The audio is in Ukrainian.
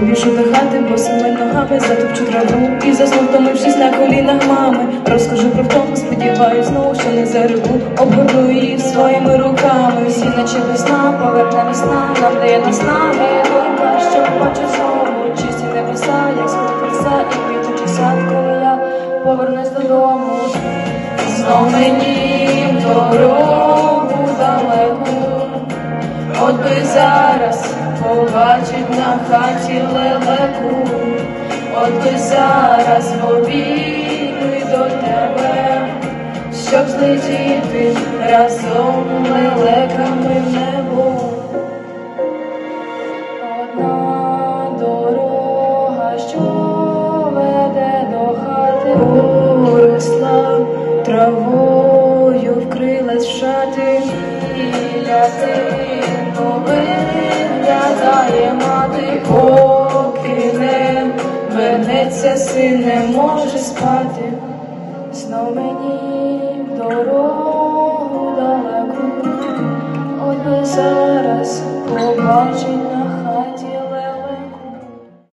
Побіжу до хати, босими ногами затопчу траву І засну, втомившись на колінах мами. Розкажу про втому, сподіваюсь, знову, що не зареву Обгорну її своїми руками. Всі наче весна, поверне весна, нам дає наснаги Думка, що хочу знову. Чисті небеса, як сход краса І квітучий сад, коли я повернусь додому. Знов мені в От би зараз побачить на хаті лелеку. От би зараз побігли до тебе Щоб злетіти разом лелеками в небо. Одна дорога, що веде до хати Поросла травою вкрилась в шати Біля тихо Поки не вернеться, син не може спати. Знов мені в дорогу далеку, одне зараз побачить